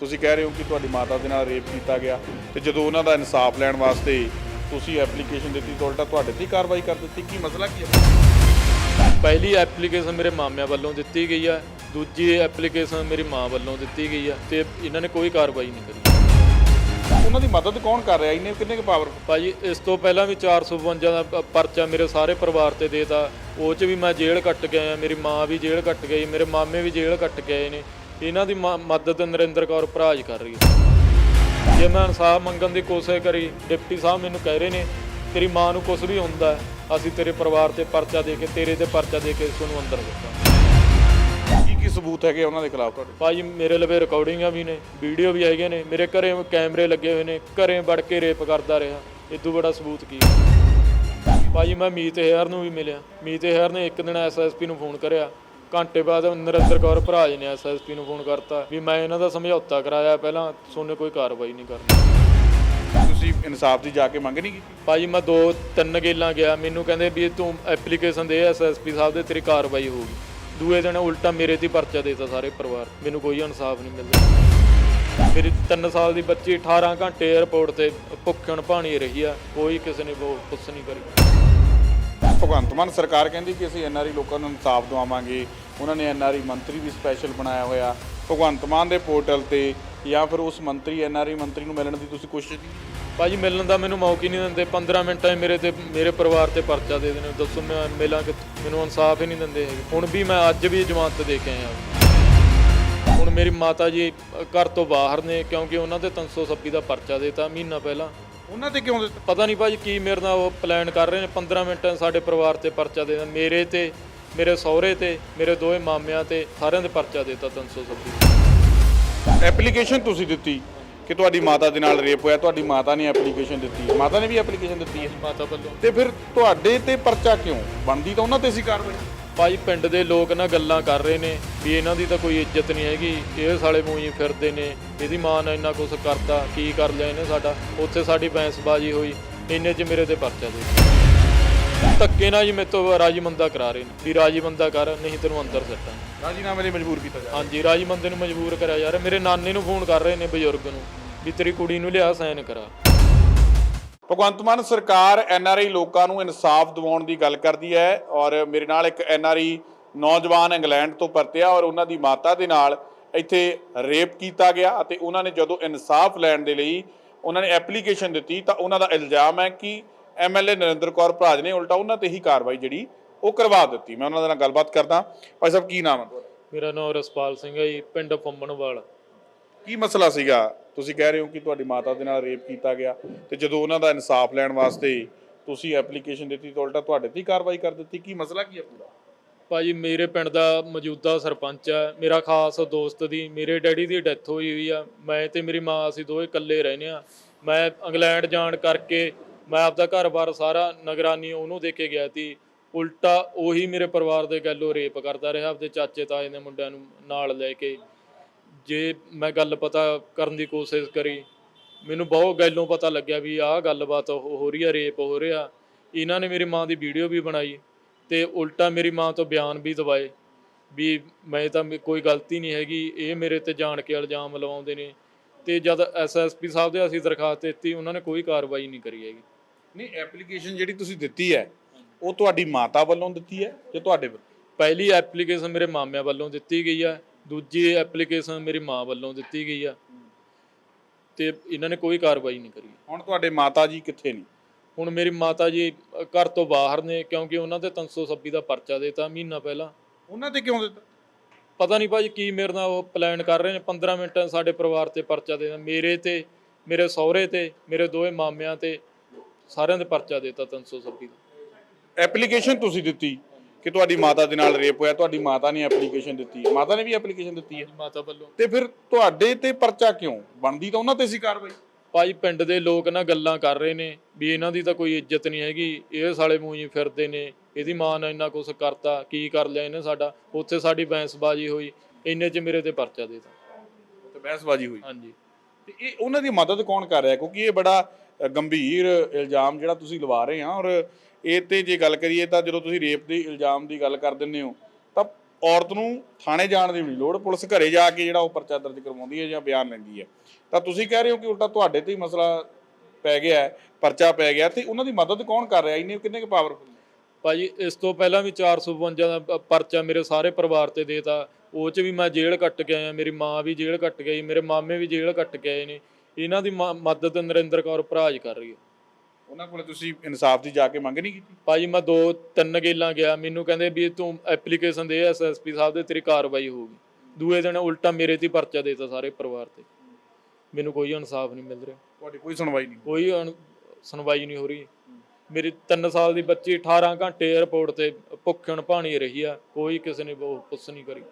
ਤੁਸੀਂ ਕਹਿ ਰਹੇ ਹੋ ਕਿ ਤੁਹਾਡੀ ਮਾਤਾ ਦੇ ਨਾਲ ਰੇਪ ਕੀਤਾ ਗਿਆ ਤੇ ਜਦੋਂ ਉਹਨਾਂ ਦਾ ਇਨਸਾਫ ਲੈਣ ਵਾਸਤੇ ਤੁਸੀਂ ਐਪਲੀਕੇਸ਼ਨ ਦਿੱਤੀ ਤਾਂ ਉਲਟਾ ਤੁਹਾਡੇ ਤੇ ਹੀ ਕਾਰਵਾਈ ਕਰ ਦਿੱਤੀ। ਕੀ ਮਸਲਾ ਕੀ ਹੈ? ਪਹਿਲੀ ਐਪਲੀਕੇਸ਼ਨ ਮੇਰੇ ਮਾਮਿਆਂ ਵੱਲੋਂ ਦਿੱਤੀ ਗਈ ਹੈ ਦੂਜੀ ਐਪਲੀਕੇਸ਼ਨ ਮੇਰੀ ਮਾਂ ਵੱਲੋਂ ਦਿੱਤੀ ਗਈ ਹੈ ਤੇ ਇਹਨਾਂ ਨੇ ਕੋਈ ਕਾਰਵਾਈ ਨਹੀਂ ਕਰੀ। ਉਹਨਾਂ ਦੀ ਮਦਦ ਕੌਣ ਕਰ ਰਿਹਾ? ਇਹਨੇ ਕਿੰਨੇ ਕੁ ਪਾਵਰ ਭਾਜੀ ਇਸ ਤੋਂ ਪਹਿਲਾਂ ਵੀ 452 ਦਾ ਪਰਚਾ ਮੇਰੇ ਸਾਰੇ ਪਰਿਵਾਰ ਤੇ ਦੇਤਾ। ਉਹ ਚ ਵੀ ਮੈਂ ਜੇਲ੍ਹ ਕੱਟ ਆਇਆ ਮੇਰੀ ਮਾਂ ਵੀ ਜੇਲ੍ਹ ਕੱਟ ਗਈ ਮੇਰੇ ਮਾਮੇ ਵੀ ਜੇਲ੍ਹ ਕੱਟ ਆਏ ਨੇ। ਇਹਨਾਂ ਦੀ ਮ- ਮਦਦ ਨਰਿੰਦਰ ਕੌਰ ਭਰਾਜ ਕਰ ਰਹੀ ਹੈ। ਜੇ ਮੈਂ ਇਨਸਾਫ ਮੰਗਣ ਦੀ ਕੋਸ਼ਿਸ਼ ਕਰੀ ਡਿਪਟੀ ਸਾਹਿਬ ਮੈਨੂੰ ਕਹਿ ਰਹੇ ਨੇ ਤੇਰੀ ਮਾਂ ਨੂੰ ਕੁਝ ਵੀ ਹੁੰਦਾ ਹੈ, ਅਸੀਂ ਤੇਰੇ ਪਰਿਵਾਰ ਤੇ ਪਰਚਾ ਦੇ ਕੇ ਤੇਰੇ ਤੇ ਪਰਚਾ ਦੇ ਕੇ ਤੁਹਾਨੂੰ ਅੰਦਰ ਦਿੱਤਾ ਕੀ ਕੀ ਸਬੂਤ ਹੈਗੇ ਉਹਨਾਂ ਦੇ ਖਿਲਾਫ ਤੁਹਾਡੇ? ਭਾਜੀ ਮੇਰੇ ਲਵੇ ਰਿਕਾਰਡਿੰਗਾਂ ਵੀ ਨੇ ਵੀਡੀਓ ਵੀ ਹੈਗੇ ਨੇ ਮੇਰੇ ਘਰੇ ਕੈਮਰੇ ਲੱਗੇ ਹੋਏ ਨੇ ਘਰੇ ਵੜ ਕੇ ਰੇਪ ਕਰਦਾ ਰਿਹਾ। ਇਦੋਂ ਬੜਾ ਸਬੂਤ ਕੀ ਭਾਜੀ ਮੈਂ ਮੀਤ ਹੇਅਰ ਨੂੰ ਵੀ ਮਿਲਿਆ। ਮੀਤ ਹੇਅਰ ਨੇ ਇੱਕ ਦਿਨ ਐਸਐਸਪੀ ਨੂੰ ਫੋਨ ਕਰਿਆ। ਘੰਟੇ ਬਾਅਦ ਨਰਿੰਦਰ ਕੌਰ ਭਰਾਜ ਨੇ ਐਸਐਸਪੀ ਨੂੰ ਫੋਨ ਕਰਤਾ ਵੀ ਮੈਂ ਇਹਨਾਂ ਦਾ ਸਮਝੌਤਾ ਕਰਾਇਆ ਪਹਿਲਾਂ ਸੋਨੇ ਕੋਈ ਕਾਰਵਾਈ ਨਹੀਂ ਕਰਨੀ। ਤੁਸੀਂ ਇਨਸਾਫ ਦੀ ਜਾ ਕੇ ਮੰਗ ਨਹੀਂ ਕੀਤੀ? ਭਾਜੀ ਮੈਂ ਦੋ ਤਿੰਨ ਗੇਲਾਂ ਗਿਆ ਮੈਨੂੰ ਕਹਿੰਦੇ ਵੀ ਤੂੰ ਐਪਲੀਕੇਸ਼ਨ ਦੇ ਐਸਐਸਪੀ ਸਾਹਿਬ ਦੇ ਤੇਰੀ ਕਾਰਵਾਈ ਹੋਊਗੀ। ਦੂਏ ਦਿਨ ਉਲਟਾ ਮੇਰੇ ਤੇ ਪਰਚਾ ਦੇਤਾ ਸਾਰੇ ਪਰਿਵਾਰ ਮੈਨੂੰ ਕੋਈ ਇਨਸਾਫ ਨਹੀਂ ਮਿਲਦਾ ਮੇਰੀ 3 ਸਾਲ ਦੀ ਬੱਚੀ 18 ਘੰਟੇ 에ਅਰਪੋਰਟ ਤੇ ਭੁੱਖਣ ਭਾਣੀ ਰਹੀ ਆ ਕੋਈ ਕਿਸੇ ਨੇ ਉਹ ਪੁੱਛ ਨਹੀਂ ਕਰੀ। ਭਗਵੰਤ ਮਾਨ ਸਰਕਾਰ ਕਹਿੰਦੀ ਕਿ ਅਸੀਂ ਐਨਆਰਈ ਲੋਕਾਂ ਨੂੰ ਇਨਸਾਫ ਦਿਵਾਵਾਂਗੇ। ਉਹਨਾਂ ਨੇ ਐਨਆਰਈ ਮੰਤਰੀ ਵੀ ਸਪੈਸ਼ਲ ਬਣਾਇਆ ਹੋਇਆ। ਭਗਵੰਤ ਮਾਨ ਦੇ ਪੋਰਟਲ ਤੇ ਜਾਂ ਫਿਰ ਉਸ ਮੰਤਰੀ ਐਨਆਰਈ ਮੰਤਰੀ ਨੂੰ ਮਿਲਣ ਦੀ ਤੁਸੀਂ ਕੋਸ਼ਿਸ਼ ਕੀਤੀ? ਭਾਜੀ, ਮਿਲਣ ਦਾ ਮੈਨੂੰ ਮੌਕਾ ਹੀ ਨਹੀਂ ਦਿੰਦੇ। 15 ਮਿੰਟਾਂ 'ਚ ਮੇਰੇ ਤੇ, ਮੇਰੇ ਪਰਿਵਾਰ ਤੇ ਪਰਚਾ ਦੇ ਦੇਣੇ। ਦੱਸੋ, ਮੈਂ ਮਿਲਾਂ ਕਿ ਮੈਨੂੰ ਇਨਸਾਫ ਹੀ ਨਹੀਂ ਦਿੰਦੇ ਹੈਗੇ। ਹੁਣ ਵੀ ਮੈਂ ਅੱਜ ਵੀ ਜਮਾਨਤ ਦੇ ਕੇ ਆਇਆ। ਹੁਣ ਮੇਰੀ ਮਾਤਾ ਜੀ ਘਰ ਤੋਂ ਬਾਹਰ ਨੇ, ਕਿਉਂਕਿ ਉਹਨਾਂ ਤੇ 326 ਦਾ ਪਰਚਾ ਦੇਤਾ ਮਹੀਨਾ ਪਹਿਲਾਂ। ਉਹਨਾਂ ਤੇ ਕਿਉਂ ਦਿੱਤਾ? ਪਤਾ ਨਹੀਂ ਭਾਜੀ ਕੀ ਮੇਰੇ ਨਾਲ ਉਹ ਪਲਾਨ ਕਰ ਰਹੇ ਨੇ। 15 ਮਿੰਟਾਂ 'ਚ ਸਾਡੇ ਪਰਿਵਾਰ ਤੇ ਪਰਚਾ ਦੇ ਦੇਣਾ। ਮੇਰੇ ਤੇ ਮੇਰੇ ਸਹੁਰੇ ਤੇ ਮੇਰੇ ਦੋਵੇਂ ਮਾਮਿਆਂ ਤੇ ਸਾਰਿਆਂ ਦੇ ਪਰਚਾ ਦੇਤਾ 326 ਐਪਲੀਕੇਸ਼ਨ ਤੁਸੀਂ ਦਿੱਤੀ ਕਿ ਤੁਹਾਡੀ ਮਾਤਾ ਦੇ ਨਾਲ ਰੇਪ ਹੋਇਆ। ਤੁਹਾਡੀ ਮਾਤਾ ਨੇ ਐਪਲੀਕੇਸ਼ਨ ਦਿੱਤੀ ਹੈ। ਮਾਤਾ ਨੇ ਵੀ ਐਪਲੀਕੇਸ਼ਨ ਦਿੱਤੀ ਹੈ। ਮਾਤਾ ਵੱਲੋਂ। ਤੇ ਫਿਰ ਤੁਹਾਡੇ ਤੇ ਪਰਚਾ ਕਿਉਂ? ਬਣਦੀ ਤਾਂ ਉਹਨਾਂ ਤੇ ਸੀ ਕਾਰਵਾਈ। ਭਾਈ ਪਿੰਡ ਦੇ ਲੋਕ ਨਾ ਗੱਲਾਂ ਕਰ ਰਹੇ ਨੇ ਵੀ ਇਹਨਾਂ ਦੀ ਤਾਂ ਕੋਈ ਇੱਜ਼ਤ ਨਹੀਂ ਹੈਗੀ ਇਹ ਸਾਲੇ ਮੂੰਹੀ ਫਿਰਦੇ ਨੇ ਇਹਦੀ ਮਾਂ ਨੇ ਇੰਨਾ ਕੁਝ ਕਰਤਾ ਕੀ ਕਰ ਲਿਆ ਇਹਨੇ ਸਾਡਾ ਉੱਥੇ ਸਾਡੀ ਬੈਂਸਬਾਜੀ ਹੋਈ ਇੰਨੇ 'ਚ ਮੇਰੇ ਤੇ ਪਰਚਾ ਦੇ ਧੱਕੇ ਨਾਲ ਜੀ ਮੇਰੇ ਤੋਂ ਰਾਜੀ ਮੰਦਾ ਕਰਾ ਰਹੇ ਨੇ ਵੀ ਰਾਜੀ ਮੰਦਾ ਕਰ ਨਹੀਂ ਤੈਨੂੰ ਅੰਦਰ ਸੱਟਾਂ। ਰਾਜੀਨਾਮੇ ਲਈ ਮਜਬੂਰ ਕੀਤਾ ਜਾ ਹਾਂਜੀ ਰਾਜੀ ਮੰਦੇ ਨੂੰ ਮਜਬੂਰ ਕਰਿਆ ਯਾਰ ਮੇਰੇ ਨਾਨੇ ਨੂੰ ਫੋਨ ਕਰ ਰਹੇ ਨੇ ਬਜ਼ੁਰਗ ਨੂੰ ਵੀ ਤੇਰੀ ਕੁੜੀ ਨੂੰ ਲਿਆ ਸਾਈਨ ਕਰਾ। ਭਗਵੰਤ ਮਾਨ, ਸਰਕਾਰ ਐੱਨ ਆਰ ਆਈ ਲੋਕਾਂ ਨੂੰ ਇਨਸਾਫ ਦਿਵਾਉਣ ਦੀ ਗੱਲ ਕਰਦੀ ਹੈ ਔਰ ਮੇਰੇ ਨਾਲ ਇੱਕ ਐੱਨ ਆਰ ਆਈ ਨੌਜਵਾਨ ਇੰਗਲੈਂਡ ਤੋਂ ਪਰਤਿਆ ਔਰ ਉਹਨਾਂ ਦੀ ਮਾਤਾ ਦੇ ਨਾਲ ਇੱਥੇ ਰੇਪ ਕੀਤਾ ਗਿਆ ਅਤੇ ਉਹਨਾਂ ਨੇ ਜਦੋਂ ਇਨਸਾਫ ਲੈਣ ਦੇ ਲਈ ਉਹਨਾਂ ਨੇ ਐਪਲੀਕੇਸ਼ਨ ਦਿੱਤੀ ਤਾਂ ਉਹਨਾਂ ਦਾ ਇਲਜ਼ਾਮ ਹੈ ਕਿ ਐਮਐਲਏ ਨਰਿੰਦਰ ਕੌਰ ਭਰਾਜ ਨੇ ਉਲਟਾ ਉਹਨਾਂ ਤੇ ਹੀ ਕਾਰਵਾਈ ਜਿਹੜੀ ਉਹ ਕਰਵਾ ਦਿੱਤੀ। ਮੈਂ ਉਹਨਾਂ ਦੇ ਨਾਲ ਗੱਲਬਾਤ ਕਰਦਾ। ਭਾਈ ਸਾਹਿਬ, ਕੀ ਨਾਮ ਹੈ ਤੁਹਾਡਾ? ਮੇਰਾ ਨਾਮ ਰਸਪਾਲ ਸਿੰਘ ਹੈ ਜੀ, ਪਿੰਡ ਫੰਮਣਵਾਲ ਕੀ ਮਸਲਾ ਸੀਗਾ? ਤੁਸੀਂ ਕਹਿ ਰਹੇ ਹੋ ਕਿ ਤੁਹਾਡੀ ਮਾਤਾ ਦੇ ਨਾਲ ਰੇਪ ਕੀਤਾ ਗਿਆ ਤੇ ਜਦੋਂ ਉਹਨਾਂ ਦਾ ਇਨਸਾਫ ਲੈਣ ਵਾਸਤੇ ਤੁਸੀਂ ਐਪਲੀਕੇਸ਼ਨ ਦਿੱਤੀ ਤਾਂ ਉਲਟਾ ਤੁਹਾਡੇ ਤੇ ਹੀ ਕਾਰਵਾਈ ਕਰ ਦਿੱਤੀ। ਕੀ ਮਸਲਾ ਕੀ ਹੈ ਪੂਰਾ? ਭਾਜੀ, ਮੇਰੇ ਪਿੰਡ ਦਾ ਮੌਜੂਦਾ ਸਰਪੰਚ ਹੈ। ਮੇਰਾ ਖਾਸ ਦੋਸਤ ਦੀ, ਮੇਰੇ ਡੈਡੀ ਦੀ ਡੈਥ ਹੋਈ ਹੋਈ ਆ। ਮੈਂ ਤੇ ਮੇਰੀ ਮਾਂ, ਅਸੀਂ ਦੋਵੇਂ ਇਕੱਲੇ ਰਹਿੰਦੇ ਆ ਮੈਂ ਇੰਗਲੈਂਡ ਜਾਣ ਕਰਕੇ ਮੈਂ ਆਪਦਾ ਘਰ-ਬਾਰ ਸਾਰਾ ਨਗਰਾਨੀ ਉਹਨੂੰ ਦੇ ਕੇ ਗਿਆ ਸੀ। ਉਲਟਾ ਉਹੀ ਮੇਰੇ ਪਰਿਵਾਰ ਦੇ ਗੱਲੋਂ ਰੇਪ ਕਰਦਾ ਰਿਹਾ। ਆਪਦੇ ਚਾਚੇ ਤਾਏ ਦੇ ਮੁੰਡਿਆਂ ਨੂੰ ਨਾਲ ਲੈ ਕੇ। ਜੇ ਮੈਂ ਗੱਲ ਪਤਾ ਕਰਨ ਦੀ ਕੋਸ਼ਿਸ਼ ਕਰੀ ਮੈਨੂੰ ਬਹੁਤ ਗੱਲੋਂ ਪਤਾ ਲੱਗਿਆ ਵੀ ਆਹ ਗੱਲਬਾਤ ਹੋ ਹੋ ਰਹੀ ਆ ਰੇਪ ਹੋ ਰਿਹਾ। ਇਹਨਾਂ ਨੇ ਮੇਰੀ ਮਾਂ ਦੀ ਵੀਡੀਓ ਵੀ ਬਣਾਈ ਤੇ ਉਲਟਾ ਮੇਰੀ ਮਾਂ ਤੋਂ ਬਿਆਨ ਵੀ ਦਵਾਏ ਵੀ ਮੈਂ ਤਾਂ ਕੋਈ ਗਲਤੀ ਨਹੀਂ ਹੈਗੀ ਇਹ ਮੇਰੇ ਤੇ ਜਾਣ ਕੇ ਇਲਜ਼ਾਮ ਲਵਾਉਂਦੇ ਨੇ ਤੇ ਜਦ ਐਸਐਸਪੀ ਸਾਹਿਬ ਦੇ ਅਸੀਂ ਦਰਖਾਸਤ ਦਿੱਤੀ ਉਹਨਾਂ ਨੇ ਕੋਈ ਕਾਰਵਾਈ ਨਹੀਂ ਕਰੀ ਹੈਗੀ। ਨਹੀਂ ਐਪਲੀਕੇਸ਼ਨ ਜਿਹੜੀ ਤੁਸੀਂ ਦਿੱਤੀ ਹੈ ਉਹ ਤੁਹਾਡੀ ਮਾਤਾ ਵੱਲੋਂ ਦਿੱਤੀ ਹੈ ਜਾਂ ਤੁਹਾਡੇ ਵੱਲੋਂ ਪਹਿਲੀ ਐਪਲੀਕੇਸ਼ਨ ਮੇਰੇ ਮਾਮਿਆਂ ਵੱਲੋਂ ਦਿੱਤੀ ਗਈ ਆ ਦੂਜੀ ਐਪਲੀਕੇਸ਼ਨ ਮੇਰੀ ਮਾਂ ਵੱਲੋਂ ਦਿੱਤੀ ਗਈ ਆ। ਤੇ ਇਹਨਾਂ ਨੇ ਕੋਈ ਕਾਰਵਾਈ ਨਹੀਂ ਕਰੀ। ਹੁਣ ਤੁਹਾਡੇ ਮਾਤਾ ਜੀ ਕਿੱਥੇ ਨੇ? ਹੁਣ ਮੇਰੀ ਮਾਤਾ ਜੀ ਘਰ ਤੋਂ ਬਾਹਰ ਨੇ ਕਿਉਂਕਿ ਉਹਨਾਂ ਤੇ 326 ਦਾ ਪਰਚਾ ਦੇਤਾ ਮਹੀਨਾ ਪਹਿਲਾਂ। ਉਹਨਾਂ ਤੇ ਕਿਉਂ ਦਿੱਤਾ? ਪਤਾ ਨਹੀਂ ਭਾਜੀ ਕੀ ਮੇਰੇ ਨਾਲ ਉਹ ਪਲਾਨ ਕਰ ਰਹੇ ਨੇ। 15 ਮਿੰਟਾਂ ਸਾਡੇ ਪਰਿਵਾਰ ਤੇ ਪਰਚਾ ਦੇ ਦੇਣਾ ਮੇਰੇ ਤੇ ਮੇਰੇ ਸਹੁਰੇ ਤੇ ਮੇਰੇ ਦੋਵੇਂ ਮਾਮਿਆਂ ਤੇ ਸਾਰਿਆਂ ਦੇ ਪਰਚਾ ਦੇਤਾ 326 ਦਾ। ਐਪਲੀਕੇਸ਼ਨ ਤੁਸੀਂ ਦਿੱਤੀ? ਕਿ ਤੁਹਾਡੀ ਮਾਤਾ ਦੇ ਨਾਲ ਰੇਪ ਹੋਇਆ ਤੁਹਾਡੀ ਮਾਤਾ ਨੇ ਐਪਲੀਕੇਸ਼ਨ ਦਿੱਤੀ। ਹੈ ਮਾਤਾ ਨੇ ਵੀ ਐਪਲੀਕੇਸ਼ਨ ਦਿੱਤੀ ਹੈ? ਮਾਤਾ ਵੱਲੋਂ। ਤੇ ਫਿਰ ਤੁਹਾਡੇ ਤੇ ਪਰਚਾ ਕਿਉਂ? ਬਣਦੀ ਤਾਂ ਉਹਨਾਂ ਤੇ ਸੀ ਕਾਰਵਾਈ? ਭਾਜੀ ਪਿੰਡ ਦੇ ਲੋਕ ਨਾ ਗੱਲਾਂ ਕਰ ਰਹੇ ਨੇ ਵੀ ਇਹਨਾਂ ਦੀ ਤਾਂ ਕੋਈ ਇੱਜ਼ਤ ਨਹੀਂ ਹੈਗੀ ਇਹ ਸਾਲੇ ਮੂੰਹੀ ਫਿਰਦੇ ਨੇ ਇਹਦੀ ਮਾਂ ਨੇ ਇੰਨਾ ਕੁਝ ਕਰਤਾ ਕੀ ਕਰ ਲਿਆ ਇਹਨੇ ਸਾਡਾ ਉੱਥੇ ਸਾਡੀ ਬੈਂਸਬਾਜੀ ਹੋਈ ਇੰਨੇ 'ਚ ਮੇਰੇ ਤੇ ਪਰਚਾ ਦੇਤਾ। ਤੇ ਬਹਿਸਬਾਜ਼ੀ ਹੋਈ? ਹਾਂਜੀ। ਤੇ ਇਹ ਉਹਨਾਂ ਦੀ ਮਦਦ ਕੌਣ ਕਰ ਰਿਹਾ? ਕਿਉਂਕਿ ਇਹ ਬੜਾ ਗੰਭੀਰ ਇਲਜ਼ਾਮ ਜਿਹੜਾ ਤੁਸੀਂ ਲਵਾ ਰਹੇ ਆ ਔਰ ਇਹ ਤੇ ਜੇ ਗੱਲ ਕਰੀਏ ਤਾਂ ਜਦੋਂ ਤੁਸੀਂ ਰੇਪ ਦੇ ਇਲਜ਼ਾਮ ਦੀ ਗੱਲ ਕਰ ਦਿੰਦੇ ਹੋ, ਤਾਂ ਔਰਤ ਨੂੰ ਥਾਣੇ ਜਾਣ ਦੀ ਵੀ ਨਹੀਂ ਲੋੜ, ਪੁਲਿਸ ਘਰੇ ਜਾ ਕੇ ਜਿਹੜਾ ਉਹ ਪਰਚਾ ਦਰਜ ਕਰਵਾਉਂਦੀ ਹੈ ਜਾਂ ਬਿਆਨ ਲੈਂਦੀ ਹੈ। ਤਾਂ ਤੁਸੀਂ ਕਹਿ ਰਹੇ ਹੋ ਕਿ ਉਲਟਾ ਤੁਹਾਡੇ ਤੇ ਹੀ ਮਸਲਾ ਪੈ ਗਿਆ ਹੈ, ਪਰਚਾ ਪੈ ਗਿਆ ਤੇ ਉਹਨਾਂ ਦੀ ਮਦਦ ਕੌਣ ਕਰ ਰਿਹਾ? ਇਹਨੇ ਕਿੰਨੇ ਕੁ ਪਾਵਰਫੁਲ ਭਾਜੀ, ਇਸ ਤੋਂ ਪਹਿਲਾਂ ਵੀ 452 ਦਾ ਪਰਚਾ ਮੇਰੇ ਸਾਰੇ ਪਰਿਵਾਰ ਤੇ ਦੇਤਾ। ਉਹ ਚ ਵੀ ਮੈਂ ਜੇਲ੍ਹ ਕੱਟ ਕੇ ਆਇਆ ਮੇਰੀ ਮਾਂ ਵੀ ਜੇਲ੍ਹ ਕੱਟ ਗਈ ਮੇਰੇ ਮਾਮੇ ਵੀ ਜੇਲ੍ਹ ਕੱਟ ਕੇ ਆਏ ਨੇ। ਇਹਨਾਂ ਦੀ ਮ- ਮਦਦ ਨਰਿੰਦਰ ਕੌਰ ਭਰਾਜ ਕਰ ਰਹੀ ਹੈ। ਉਹਨਾਂ ਕੋਲੇ ਤੁਸੀਂ ਇਨਸਾਫ ਦੀ ਜਾ ਕੇ ਮੰਗ ਨਹੀਂ ਕੀਤੀ? ਭਾਜੀ ਮੈਂ ਦੋ ਤਿੰਨ ਗੇਲਾਂ ਗਿਆ। ਮੈਨੂੰ ਕਹਿੰਦੇ ਵੀ ਤੂੰ ਐਪਲੀਕੇਸ਼ਨ ਦੇ ਐਸਐਸਪੀ ਸਾਹਿਬ ਦੇ ਤੇਰੀ ਕਾਰਵਾਈ ਹੋਊਗੀ। ਦੂਏ ਦਿਨ ਉਲਟਾ ਮੇਰੇ ਤੇ ਹੀ ਪਰਚਾ ਦੇਤਾ ਸਾਰੇ ਪਰਿਵਾਰ ਤੇ। ਮੈਨੂੰ ਕੋਈ ਇਨਸਾਫ ਨਹੀਂ ਮਿਲ ਰਿਹਾ। ਤੁਹਾਡੀ ਕੋਈ ਸੁਣਵਾਈ ਨਹੀਂ। ਕੋਈ ਅਣ- ਸੁਣਵਾਈ ਨਹੀਂ ਹੋ ਰਹੀ। ਮੇਰੀ 3 ਸਾਲ ਦੀ ਬੱਚੀ 18 ਘੰਟੇ 에어ਪੋਰਟ ਤੇ ਭੁੱਖਣ ਭਾਣੀ ਰਹੀ ਆ। ਕੋਈ ਕਿਸੇ ਨੇ ਉਹ ਪੁੱਛ ਨਹੀਂ ਕਰੀ।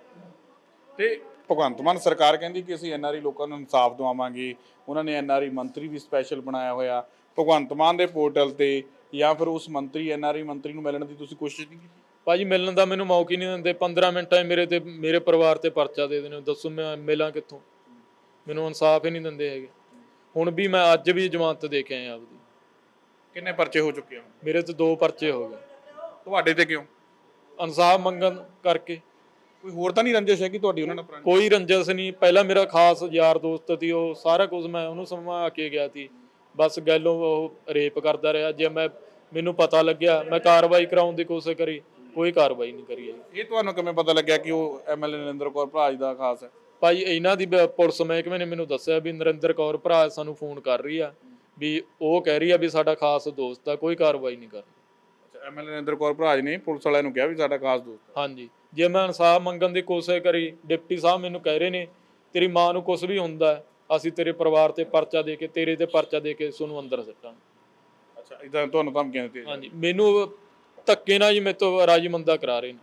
ਤੇ ਭਗਵੰਤ ਮਾਨ ਸਰਕਾਰ ਕਹਿੰਦੀ ਕਿ ਅਸੀਂ ਐਨਆਰਆਈ ਲੋਕਾਂ ਨੂੰ ਇਨਸਾਫ ਦਿਵਾਵਾਂਗੇ। ਉਹਨਾਂ ਨੇ ਐਨਆਰਆਈ ਮੰਤਰੀ ਵੀ ਸਪੈਸ਼ਲ ਬਣਾਇਆ ਹੋਇਆ। ਭਗਵੰਤ ਮਾਨ ਦੇ ਪੋਰਟਲ ਤੇ ਜਾਂ ਫਿਰ ਉਸ ਮੰਤਰੀ ਐਨਆਰਆਈ ਮੰਤਰੀ ਨੂੰ ਮਿਲਣ ਦੀ ਤੁਸੀਂ ਕੋਸ਼ਿਸ਼ ਨਹੀਂ ਕੀਤੀ? ਭਾਜੀ ਮਿਲਣ ਦਾ ਮੈਨੂੰ ਮੌਕਾ ਹੀ ਨਹੀਂ ਦਿੰਦੇ। 15 ਮਿੰਟਾਂ ਮੇਰੇ ਤੇ ਮੇਰੇ ਪਰਿਵਾਰ ਤੇ ਪਰਚਾ ਦੇ ਦੇਣੇ। ਦੱਸੋ ਮੈਂ ਮਿਲਾਂ ਕਿੱਥੋਂ? ਮੈਨੂੰ ਇਨਸਾਫ ਹੀ ਨਹੀਂ ਦਿੰਦੇ ਹੈਗੇ। ਹੁਣ ਵੀ ਮੈਂ ਅੱਜ ਵੀ ਜ਼ਮਾਨਤ ਦੇ ਕੇ ਆਇਆ ਆਪਦੀ। ਕਿੰਨੇ ਪਰਚੇ ਹੋ ਚੁੱਕੇ ਹਨ ਮੇਰੇ ਤੇ ਦੋ ਪਰਚੇ ਹੋ ਗਏ। ਤੁਹਾਡੇ ਤੇ ਕਿਉਂ? ਇਨਸਾਫ ਮੰਗਣ ਕਰਕੇ। ਕੋਈ ਹੋਰ ਤਾਂ ਨਹੀਂ ਰੰਜਿਸ਼ ਹੈ ਕਿ ਤੁਹਾਡੀ ਉਹਨਾਂ ਨਾਲ ਪੁਰਾਣੀ? ਕੋਈ ਰੰਜਸ ਨਹੀਂ। ਪਹਿਲਾਂ ਮੇਰਾ ਖਾਸ ਯਾਰ ਦੋਸਤ ਸੀ ਉਹ ਸਾਰਾ ਕੁਝ ਮੈਂ ਉਹਨੂੰ ਸਮਝਾ ਕੇ ਗਿਆ ਸੀ। ਬਸ ਗੱਲੋਂ ਉਹ ਰੇਪ ਕਰਦਾ ਰਿਹਾ। ਜੇ ਮੈਂ ਮੈਨੂੰ ਪਤਾ ਲੱਗਿਆ ਮੈਂ ਕਾਰਵਾਈ ਕਰਾਉਣ ਦੀ ਕੋਸ਼ਿਸ਼ ਕਰੀ ਕੋਈ ਕਾਰਵਾਈ ਨਹੀਂ ਕਰੀ। ਇਹ ਤੁਹਾਨੂੰ ਕਿਵੇਂ ਪਤਾ ਲੱਗਿਆ ਕਿ ਉਹ ਐਮਐਲਏ ਨਰਿੰਦਰ ਕੌਰ ਭਰਾਜ ਦਾ ਖਾਸ ਹੈ? ਭਾਈ ਇਹਨਾਂ ਦੀ ਬ- ਪੁਲਿਸ ਮਹਿਕਮੇ ਨੇ ਮੈਨੂੰ ਦੱਸਿਆ ਵੀ ਨਰਿੰਦਰ ਕੌਰ ਭਰਾ ਸਾਨੂੰ ਫੋਨ ਕਰ ਰਹੀ ਆ ਵੀ ਉਹ ਕਹਿ ਰਹੀ ਆ ਵੀ ਸਾਡਾ ਖਾਸ ਦੋਸਤ ਆ ਕੋਈ ਕਾਰਵਾਈ ਨਹੀਂ ਅੱਛਾ ਐਮਐਲਏ ਨਰਿੰਦਰ ਕੌਰ ਭਰਾਜ ਨੇ ਪੁਲਿਸ ਵਾਲਿਆਂ ਨੂੰ ਕਿਹਾ ਵੀ ਸਾਡਾ ਖਾਸ ਦੋਸਤ ਹੈ ਹਾਂਜੀ। ਜੇ ਮੈਂ ਇਨਸਾਫ ਮੰਗਣ ਦੀ ਕੋਸ਼ਿਸ਼ ਕਰੀ ਡਿਪਟੀ ਸਾਹਿਬ ਮੈਨੂੰ ਕਹਿ ਰਹੇ ਨੇ ਤੇਰੀ ਮਾਂ ਨੂੰ ਕੁਝ ਵੀ ਹੁੰਦਾ ਅਸੀਂ ਤੇਰੇ ਪਰਿਵਾਰ ਤੇ ਪਰਚਾ ਦੇ ਕੇ ਤੇਰੇ ਤੇ ਪਰਚਾ ਦੇ ਕੇ ਤੁਹਾਨੂੰ ਅੰਦਰ ਸੱਟਾਂਗੇ। ਅੱਛਾ ਇਦਾਂ ਤੁਹਾਨੂੰ ਧਮਕੀਆਂ ਦਿੱਤੀਆਂ ਹਾਂਜੀ ਮੈਨੂੰ ਧੱਕੇ ਨਾਲ ਜੀ ਮੇਰੇ ਤੋਂ ਰਾਜੀ ਮੰਦਾ ਕਰਾ ਰਹੇ ਨੇ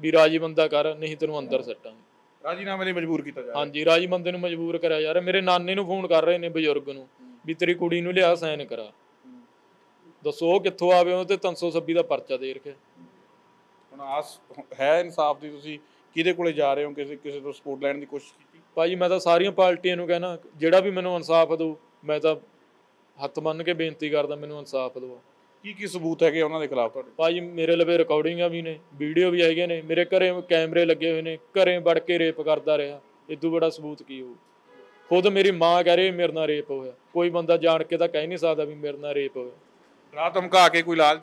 ਵੀ ਰਾਜੀ ਬੰਦਾ ਕਰ ਨਹੀਂ ਤੈਨੂੰ ਅੰਦਰ ਸੱਟਾਂਗੇ। ਰਾਜੀਨਾਮੇ ਲਈ ਮਜਬੂਰ ਕੀਤਾ ਜਾ ਰਿਹਾ। ਹਾਂਜੀ ਰਾਜੀ ਬੰਦੇ ਨੂੰ ਮਜਬੂਰ ਕਰਿਆ ਜਾ ਰਿਹਾ। ਮੇਰੇ ਨਾਨੇ ਨੂੰ ਫੋਨ ਕਰ ਰਹੇ ਨੇ ਬਜ਼ੁਰਗ ਨੂੰ ਵੀ ਤੇਰੀ ਕੁੜੀ ਨੂੰ ਲਿਆ ਸਾਈਨ ਕਰਾ। ਦੱਸੋ ਉਹ ਕਿੱਥੋਂ ਆਵੇ ਉਹ ਤੇ 326 ਦਾ ਪਰਚਾ ਦੇ ਰੱਖਿਆ। ਹੁਣ ਆਸ ਹੈ ਇਨਸਾਫ ਦੀ ਤੁਸੀਂ ਕਿਹਦੇ ਕੋਲੇ ਜਾ ਰਹੇ ਹੋ? ਕਿਸੇ ਕਿਸੇ ਤੋਂ ਸਪੋਰਟ ਲੈਣ ਦੀ ਕੋਸ਼ਿਸ਼ ਕੀਤੀ? ਭਾਜੀ ਮੈਂ ਤਾਂ ਸਾਰੀਆਂ ਪਾਰਟੀਆਂ ਨੂੰ ਕਹਿਣਾ ਜਿਹੜਾ ਵੀ ਮੈਨੂੰ ਇਨਸਾਫ ਦਿਓ ਮੈਂ ਤਾਂ ਹੱਥ ਬੰਨ ਕੇ ਬੇਨਤੀ ਕਰਦਾ ਮੈਨੂੰ ਇਨਸਾਫ ਦਿਓ ਕੀ ਕੀ ਸਬੂਤ ਹੈਗੇ ਉਹਨਾਂ ਦੇ ਖਿਲਾਫ ਤੁਹਾਡੇ? ਭਾਜੀ ਮੇਰੇ ਲਵੇ ਰਿਕਾਰਡਿੰਗਾਂ ਵੀ ਨੇ ਵੀਡੀਓ ਵੀ ਹੈਗੇ ਨੇ ਮੇਰੇ ਘਰੇ ਕੈਮਰੇ ਲੱਗੇ ਹੋਏ ਨੇ ਘਰੇ ਵੜ ਕੇ ਰੇਪ ਕਰਦਾ ਰਿਹਾ। ਇਦੋਂ ਬੜਾ ਸਬੂਤ ਕੀ ਹੋਊ? ਖੁਦ ਮੇਰੀ ਮਾਂ ਕਹਿ ਰਹੀ ਮੇਰੇ ਨਾਲ ਰੇਪ ਹੋਇਆ। ਕੋਈ ਬੰਦਾ ਜਾਣ ਕੇ ਤਾਂ ਕਹਿ ਨਹੀਂ ਸਕਦਾ ਵੀ ਮੇਰੇ ਨਾਲ ਰੇਪ ਹੋਇਆ। ਰਾਤ ਧਮਕਾ ਕੇ ਕੋਈ ਲਾਲਚ?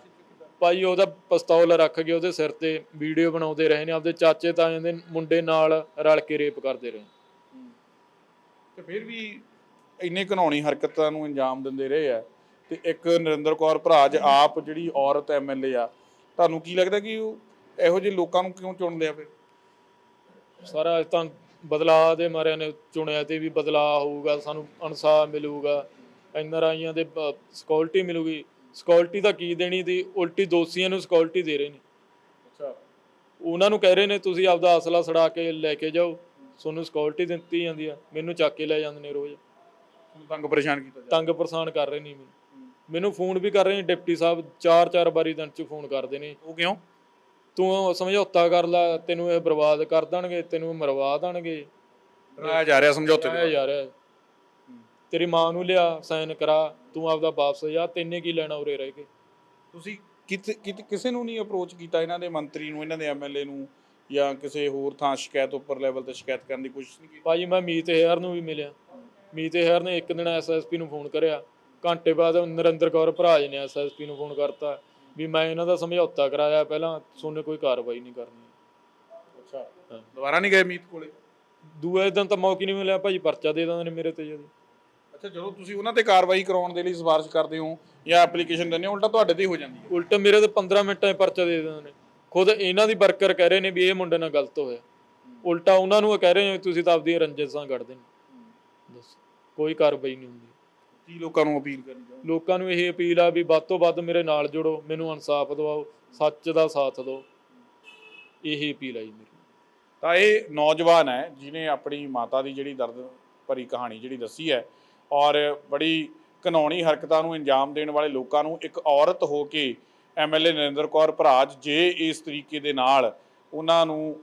ਭਾਈ ਉਹਦਾ ਪਿਸਤੌਲ ਰੱਖ ਕੇ ਉਹਦੇ ਸਿਰ ਤੇ ਵੀਡੀਓ ਬਣਾਉਂਦੇ ਰਹੇ ਨੇ ਆਪਦੇ ਚਾਚੇ ਤਾਇਆਂ ਦੇ ਮੁੰਡੇ ਨਾਲ ਰਲ ਕੇ ਰੇਪ ਕਰਦੇ ਰਹੇ। ਤੇ ਫਿਰ ਵੀ ਇੰਨੇ ਘਨਾਉਣੀ ਹਰਕਤਾਂ ਨੂੰ ਅੰਜਾਮ ਦਿੰਦੇ ਰਹੇ ਆ ਤੇ ਇੱਕ ਨਰਿੰਦਰ ਕੌਰ ਭਰਾਜ ਆਪ ਜਿਹੜੀ ਔਰਤ ਐਮਐਲਏ ਆ ਤੁਹਾਨੂੰ ਕੀ ਲੱਗਦਾ ਕਿ ਉਹ ਇਹੋ ਜਿਹੇ ਲੋਕਾਂ ਨੂੰ ਕਿਉਂ ਚੁਣਦੇ ਆ ਫਿਰ? ਸਾਰਾ ਤਾਂ ਬਦਲਾਅ ਦੇ ਮਾਰਿਆਂ ਨੇ ਚੁਣਿਆ ਤੇ ਵੀ ਬਦਲਾਅ ਹੋਊਗਾ ਸਾਨੂੰ ਇਨਸਾਫ ਮਿਲੂਗਾ। ਐਨਆਰਆਈਆਂ ਦੇ ਸਿਕਿਉਰਿਟੀ ਮਿਲੂਗੀ। ਸਿਕਿਉਰਿਟੀ ਤਾਂ ਕੀ ਦੇਣੀ ਦੀ? ਉਲਟੀ ਦੋਸ਼ੀਆਂ ਨੂੰ ਸਿਕਿਉਰਿਟੀ ਦੇ ਰਹੇ ਨੇ। ਅੱਛਾ। ਉਹਨਾਂ ਨੂੰ ਕਹਿ ਰਹੇ ਨੇ ਤੁਸੀਂ ਆਪਦਾ ਅਸਲਾ ਛੜਾ ਕੇ ਲੈ ਕੇ ਜਾਓ। ਤੁਹਾਨੂੰ ਸਿਕਿਉਰਿਟੀ ਦਿੱਤੀ ਜਾਂਦੀ ਆ। ਮੈਨੂੰ ਚੱਕ ਕੇ ਲੈ ਜਾਂਦੇ ਨੇ ਰੋਜ਼। ਤੰਗ ਪਰੇਸ਼ਾਨ ਕੀਤਾ ਜਾ ਤੰਗ ਪਰੇਸ਼ਾਨ ਕਰ ਰਹੇ ਨੇ ਮੈਨੂੰ ਮੈਨੂੰ ਫੋਨ ਵੀ ਕਰ ਰਹੇ ਨੇ ਡਿਪਟੀ ਸਾਹਿਬ ਚਾਰ ਚਾਰ ਵਾਰੀ ਦਿਨ ਚ ਫੋਨ ਕਰਦੇ ਨੇ। ਉਹ ਕਿਉਂ? ਤੂੰ ਸਮਝੌਤਾ ਕਰ ਲੈ ਤੈਨੂੰ ਇਹ ਬਰਬਾਦ ਕਰ ਦੇਣਗੇ ਤੈਨੂੰ ਮਰਵਾ ਦੇਣਗੇ। ਡਰਾਇਆ ਜਾ ਰਿਹਾ ਸਮਝੌਤੇ ਆਇਆ ਦੇ ਯਾਰ ਤੇਰੀ ਮਾਂ ਨੂੰ ਲਿਆ ਸਾਈਨ ਕਰਾ ਤੂੰ ਆਪਦਾ ਵਾਪਸ ਜਾ ਤੈਨੇ ਕੀ ਲੈਣਾ ਉਰੇ ਰਹਿ ਕੇ? ਤੁਸੀਂ ਕਿਤੇ ਕਿਤੇ ਕਿਸੇ ਨੂੰ ਨਹੀਂ ਅਪਰੋਚ ਕੀਤਾ ਇਹਨਾਂ ਦੇ ਮੰਤਰੀ ਨੂੰ ਇਹਨਾਂ ਦੇ ਐਮਐਲਏ ਨੂੰ ਜਾਂ ਕਿਸੇ ਹੋਰ ਥਾਂ ਸ਼ਿਕਾਇਤ ਉੱਪਰ ਲੈਵਲ ਤੇ ਸ਼ਿਕਾਇਤ ਕਰਨ ਦੀ ਕੋਸ਼ਿਸ਼ ਨਹੀਂ ਕੀਤੀ? ਭਾਜੀ ਮੈਂ ਮੀਤ ਹੈਰ ਨੂੰ ਵੀ ਮਿਲਿਆ। ਮੀਤ ਹੈਰ ਨੇ ਇੱਕ ਦਿਨ ਐਸਐਸਪੀ ਨੂੰ ਫੋਨ ਕਰਿਆ। ਘੰਟੇ ਬਾਅਦ ਨਰਿੰਦਰ ਕੌਰ ਭਰਾਜ ਨੇ ਐਸਐਸਪੀ ਨੂੰ ਫੋਨ ਕਰਤਾ ਵੀ ਮੈਂ ਇਹਨਾਂ ਦਾ ਸਮਝੌਤਾ ਕਰਾਇਆ ਪਹਿਲਾਂ ਸੋਨੇ ਕੋਈ ਕਾਰਵਾਈ ਨਹੀਂ ਕਰਨੀ। ਅੱਛਾ। ਦੁਬਾਰਾ ਨਹੀਂ ਗਏ ਮੀਤ ਕੋਲੇ? ਦੂਏ ਦਿਨ ਤਾਂ ਮੌਕੇ ਨਹੀਂ ਮਿਲਿਆ ਭਾਜੀ ਪਰਚਾ ਦੇ ਦਿੰਦੇ ਨੇ ਮੇਰੇ ਤੇ ਜਦੀ ਅੱਛਾ ਜਦੋਂ ਤੁਸੀਂ ਉਹਨਾਂ ਤੇ ਕਾਰਵਾਈ ਕਰਾਉਣ ਦੇ ਲਈ ਸਿਫਾਰਿਸ਼ ਕਰਦੇ ਹੋ ਜਾਂ ਐਪਲੀਕੇਸ਼ਨ ਦਿੰਦੇ ਹੋ ਉਲਟਾ ਤੁਹਾਡੇ ਤੇ ਹੀ ਹੋ ਜਾਂਦੀ ਹੈ। ਉਲਟ ਮੇਰੇ ਤੇ 15 ਮਿੰਟਾਂ 'ਚ ਪਰਚਾ ਦੇ ਦਿੰਦੇ ਨੇ। ਖੁਦ ਇਹਨਾਂ ਦੀ ਵਰਕਰ ਕਹਿ ਰਹੇ ਨੇ ਵੀ ਇਹ ਮੁੰਡੇ ਨਾਲ ਗਲਤ ਹੋਇਆ। ਉਲਟਾ ਉਹਨਾਂ ਨੂੰ ਇਹ ਕਹਿ ਰਹੇ ਨੇ ਤੁਸੀਂ ਤਾਂ ਆਪਦੀਆਂ ਰੰਜਿਸ਼ਾਂ ਕੱਢਦੇ ਨੇ। ਦੱਸ ਕੋਈ ਕਾਰਵਾਈ ਨਹੀਂ ਹੁੰਦੀ। ਕੀ ਲੋਕਾਂ ਨੂੰ ਅਪੀਲ ਕਰਨੀ ਚਾਹੁੰਦੇ ਲੋਕਾਂ ਨੂੰ ਇਹ ਅਪੀਲ ਆ ਵੀ ਵੱਧ ਤੋਂ ਵੱਧ ਮੇਰੇ ਨਾਲ ਜੁੜੋ ਮੈਨੂੰ ਇਨਸਾਫ ਦਿਵਾਓ ਸੱਚ ਦਾ ਸਾਥ ਦਿਓ। ਇਹ ਅਪੀਲ ਆ ਜੀ ਮੇਰੀ। ਤਾਂ ਇਹ ਨੌਜਵਾਨ ਹੈ ਜਿਨੇ ਆਪਣੀ ਮਾਤਾ ਦੀ ਜਿਹੜੀ ਦਰਦ ਭਰੀ ਕਹਾਣੀ ਜਿਹੜੀ ਦੱਸੀ ਹੈ ਔਰ ਬੜੀ ਘਨੌਣੀ ਹਰਕਤਾਂ ਨੂੰ ਅੰਜਾਮ ਦੇਣ ਵਾਲੇ ਲੋਕਾਂ ਨੂੰ ਇੱਕ ਔਰਤ ਹੋ ਕੇ ਐਮਐਲਏ ਨਰਿੰਦਰ ਕੌਰ ਭਰਾਜ ਜੇ ਇਸ ਤਰੀਕੇ ਦੇ ਨਾਲ ਉਹਨਾਂ ਨੂੰ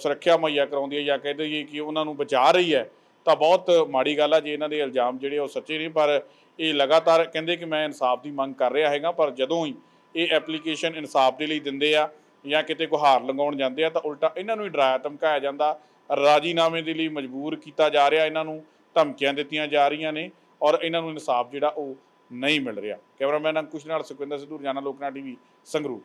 ਸੁਰੱਖਿਆ ਮੁਹੱਈਆ ਕਰਾਉਂਦੀ ਹੈ ਜਾਂ ਕਹਿ ਦਈਏ ਕਿ ਉਹਨਾਂ ਨੂੰ ਬਚਾ ਰਹੀ ਹੈ, ਤਾਂ ਬਹੁਤ ਮਾੜੀ ਗੱਲ ਆ ਜੇ ਇਹਨਾਂ ਦੇ ਇਲਜ਼ਾਮ ਜਿਹੜੇ ਉਹ ਸੱਚੇ ਨਹੀਂ ਪਰ ਇਹ ਲਗਾਤਾਰ ਕਹਿੰਦੇ ਕਿ ਮੈਂ ਇਨਸਾਫ ਦੀ ਮੰਗ ਕਰ ਰਿਹਾ ਹੈਗਾ, ਪਰ ਜਦੋਂ ਹੀ ਇਹ ਐਪਲੀਕੇਸ਼ਨ ਇਨਸਾਫ ਦੇ ਲਈ ਦਿੰਦੇ ਆ ਜਾਂ ਕਿਤੇ ਗੁਹਾਰ ਲੰਗਾਉਣ ਜਾਂਦੇ ਆ ਤਾਂ ਉਲਟਾ ਇਹਨਾਂ ਨੂੰ ਹੀ ਡਰਾਇਆ, ਧਮਕਾਇਆ ਜਾਂਦਾ, ਰਾਜੀਨਾਮੇ ਦੇ ਲਈ ਮਜਬੂਰ ਕੀਤਾ ਜਾ ਰਿਹਾ ਇਹਨਾਂ ਨੂੰ ਧਮਕੀਆਂ ਦਿੱਤੀਆਂ ਜਾ ਰਹੀਆਂ ਨੇ ਔਰ ਇਹਨਾਂ ਨੂੰ ਇਨਸਾਫ ਜਿਹੜਾ ਉਹ ਨਹੀਂ ਮਿਲ ਰਿਹਾ। ਕੈਮਰਾਮੈਨ ਅੰਕੁਸ਼ ਨਾਲ ਸੁਖਵਿੰਦਰ ਸਿੱਧੂ, ਰਜਾਨਾ ਲੋਕਨਾ ਟੀਵੀ, ਸੰਗਰੂਰ।